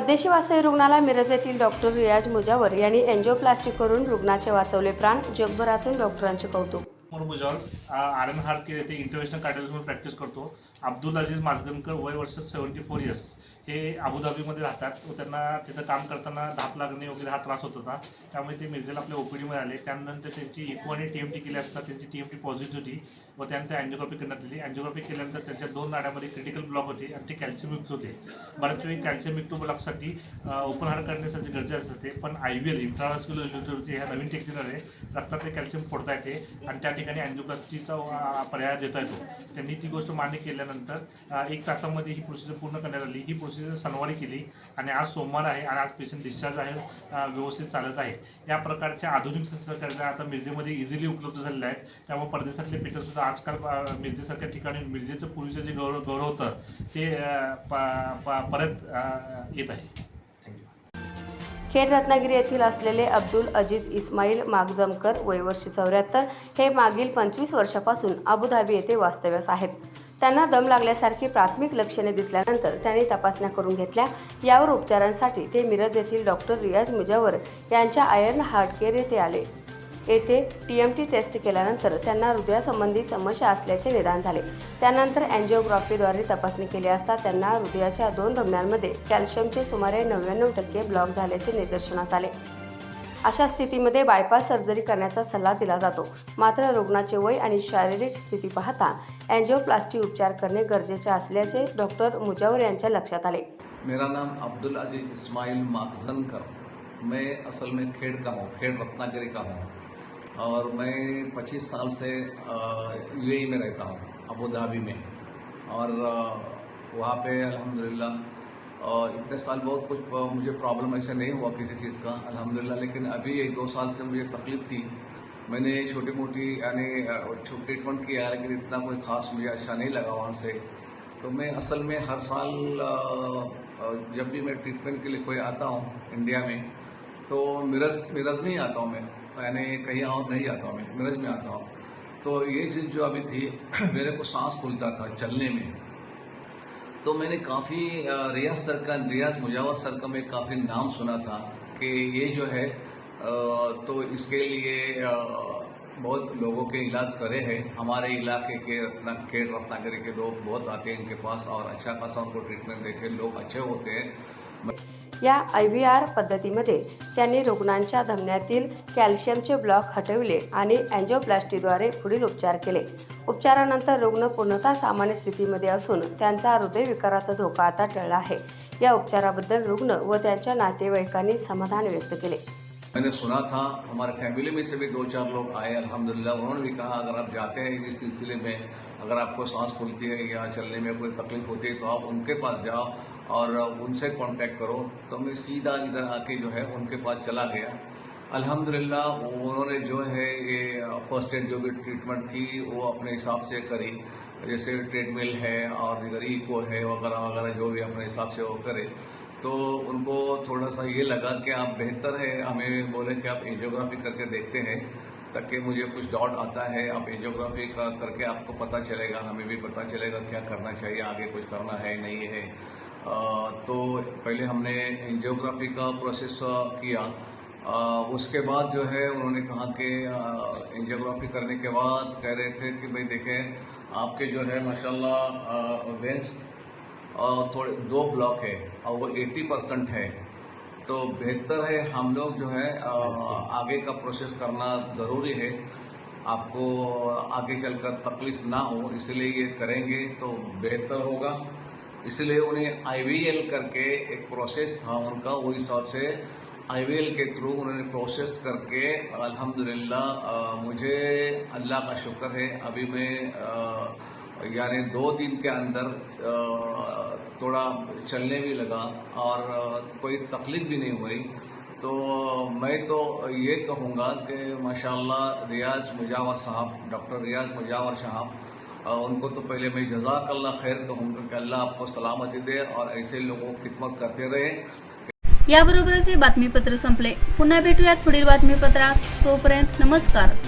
परदेशी वास्तव्य रुग्णाला मिरज येथील डॉक्टर रियाज मुजावर यांनी एन्जिओप्लास्टी करून रुग्णाचे वाचवले प्राण जगभरातून डॉक्टरांचे कौतुक. मोर आर एन हार्ट येथे इंटरनॅशनल कार्डिओलॉजीमध्ये प्रॅक्टिस करतो. अब्दुल अजीज माजगनकर वय वर्ष सेवन्टी फोर इयर्स हे अबुधाबीमध्ये राहतात. व त्यांना तिथं काम करताना धाप लागणे वगैरे हा त्रास होत होता. त्यामुळे ते मिर्जेला आपल्या ओपीडीमध्ये आले. त्यानंतर त्यांची इको आणि टी एम टी केली असता त्यांची टी एम टी पॉझिटिव्ह होती व त्यानंतर अँजिओग्राफी करण्यात आली. अँजिओग्राफी केल्यानंतर त्यांच्या दोन नाड्यामध्ये क्रिटिकल ब्लॉक होते आणि ते कॅल्शियमयुक्त होते. बऱ्याच वेळी कॅल्शियमयुक्त ब्लॉकसाठी ओपन हार्ट करण्यासाठी गरजेचं असते पण आय व्ही एल इंट्राव्हॅस्क्युलर ह्या नवीन टेक्निक आहे. रक्तातले कॅल्शियम फोडता येते आणि त्या ठिकाणी अँजिओप्लास्टीचा पर्याय देता येतो. त्यांनी ती गोष्ट मान्य केल्यानंतर एक तासामध्ये ही प्रोसिजर पूर्ण करण्यात आली. ही प्रोसिजर शनिवारी केली आणि आज सोमवार आहे आणि आज पेशंट डिस्चार्ज आहे व्यवस्थित चालत आहे. या प्रकारच्या आधुनिक शस्त्रक्रिया आता मिरजेमध्ये इझिली उपलब्ध झालेल्या आहेत. त्यामुळे परदेशातले पेशंटसुद्धा आजकाल मिरजेसारख्या ठिकाणी मिरजेचं पूर्वीचं जे गौरव गौरव होतं. ते प- परत येत आहे. खेड रत्नागिरी येथील असलेले अब्दुल अजीज इस्माईल मागजमकर वयवर्ष चौऱ्याहत्तर हे मागील पंचवीस वर्षापासून अबुधाबी येथे वास्तव्यास आहेत. त्यांना दम लागल्यासारखी प्राथमिक लक्षणे दिसल्यानंतर त्यांनी तपासण्या करून घेतल्या. यावर उपचारांसाठी ते मिरज येथील डॉक्टर रियाज मुजावर यांच्या आयर्न हार्ट केअर येथे आले. येथे टी एम टी टेस्ट केल्यानंतर त्यांना हृदयासंबंधी समस्या असल्याचे निदान झाले. त्यानंतर अँजिओग्राफीद्वारे तपासणी केली असता त्यांना हृदयाच्या दोन धमन्यांमध्ये कॅल्शियमचे सुमारे नव्याण्णव टक्के ब्लॉक झाल्याचे निदर्शनास आले. अशा स्थितीमध्ये बायपास सर्जरी करण्याचा सल्ला दिला जातो. मात्र रुग्णाचे वय आणि शारीरिक स्थिती पाहता अँजिओप्लास्टी उपचार करणे गरजेचे असल्याचे डॉक्टर मुजावर यांच्या लक्षात आले. मेरा नाम अब्दुल अजीज इस्माइल माखजनकर. मैं असल में खेड़ का हूँ खेड़ रत्नागिरी का हूँ. और मैं 25 साल से यूएई में रहता हूँ अबू धाबी में। और वहाँ पे अल्हम्दुलिल्लाह इतने साल बहुत कुछ मुझे प्रॉब्लम ऐसे नहीं हुआ किसी चीज़ का, अल्हम्दुलिल्लाह, लेकिन अभी एक दो साल से मुझे तकलीफ़ थी। मैंने छोटी मोटी यानी ट्रीटमेंट किया, लेकिन इतना कोई ख़ास मुझे अच्छा नहीं लगा वहाँ से। तो मैं असल में हर साल जब भी मैं ट्रीटमेंट के लिए कोई आता हूँ इंडिया में तो मिरज मिरज में ही आता हूँ मैं। यानी कहीं और नहीं आता हूँ मैं, मिरज में आता हूँ। तो ये चीज़ जो अभी थी, मेरे को सांस फूलता था चलने में। तो मैंने काफ़ी रियाज सर का, रियाज मुजावर सर का मैं काफ़ी नाम सुना था कि ये जो है तो इसके लिए बहुत लोगों के इलाज करे हैं। हमारे इलाके के रत्ना, के रत्नागिरी के लोग बहुत आते हैं, इनके पास और अच्छा खासा उनको ट्रीटमेंट हैं, लोग अच्छे होते हैं। या आय व्ही आर पद्धतीमध्ये त्यांनी रुग्णांच्या धमन्यातील कॅल्शियमचे ब्लॉक हटविले आणि अँजिओप्लास्टीद्वारे पुढील उपचार केले. उपचारानंतर रुग्ण पूर्णतः सामान्य स्थितीमध्ये असून त्यांचा हृदयविकाराचा धोका आता टळला आहे. या उपचाराबद्दल रुग्ण व त्यांच्या नातेवाईकांनी समाधान व्यक्त केले. मैंने सुना था, हमारे फैमिली में से भी दो चार लोग आए, अल्हम्दुलिल्लाह, उन्होंने भी कहा, अगर आप जाते हैं इस सिलसिले में, अगर आपको सांस फूलती है या चलने में कोई तकलीफ़ होती है तो आप उनके पास जाओ और उनसे कांटेक्ट करो। तो मैं सीधा इधर आके जो है, उनके पास चला गया। अल्हम्दुलिल्लाह, उन्होंने जो है, ये फ़र्स्ट एड जो भी ट्रीटमेंट थी, वो अपने हिसाब से करी। जैसे ट्रेडमिल है और इधर ईको है वगैरह वगैरह जो भी अपने हिसाब से वो करे। तो उनको थोड़ा सा ये लगा कि आप बेहतर है हमें बोले कि आप एंजियोग्राफी करके देखते हैं ताकि मुझे कुछ डाउट आता है आप एंजियोग्राफी का करके आपको पता चलेगा हमें भी पता चलेगा क्या करना चाहिए आगे कुछ करना है नहीं है। अ, तो पहले हमने एंजियोग्राफी का प्रोसेस किया। अ, उसके बाद जो है उन्होंने कहा कि एंजियोग्राफी करने के बाद कह रहे थे कि भाई देखें आपके जो है माशाल्लाह वेंस और थोड़े दो ब्लॉक है और वो 80 परसेंट है। तो बेहतर है हम लोग जो है आगे का प्रोसेस करना ज़रूरी है। आपको आगे चलकर तकलीफ़ ना हो इसलिए ये करेंगे तो बेहतर होगा। इसलिए उन्हें आईवीएल करके एक प्रोसेस था उनका वो हिसाब से आईवीएल के थ्रू उन्होंने प्रोसेस करके अल्हम्दुलिल्लाह मुझे अल्लाह का शुक्र है। अभी मैं अ, यानी दो दिन के अंदर थोड़ा चलने भी लगा और कोई तकलीफ़ भी नहीं हो रही तो मैं तो ये कहूँगा कि माशाल्लाह रियाज मुजावर साहब, डॉक्टर रियाज मुजावर साहब उनको तो पहले मैं जजाकल्ला खैर कहूँगा कि अल्लाह आपको सलामती दे और ऐसे लोगों की खिदमत करते रहे। याबरोबरच हे बातमीपत्र संपले। पुन्हा भेटूयात पुढील बातमीपत्रात तोपर्यंत नमस्कार।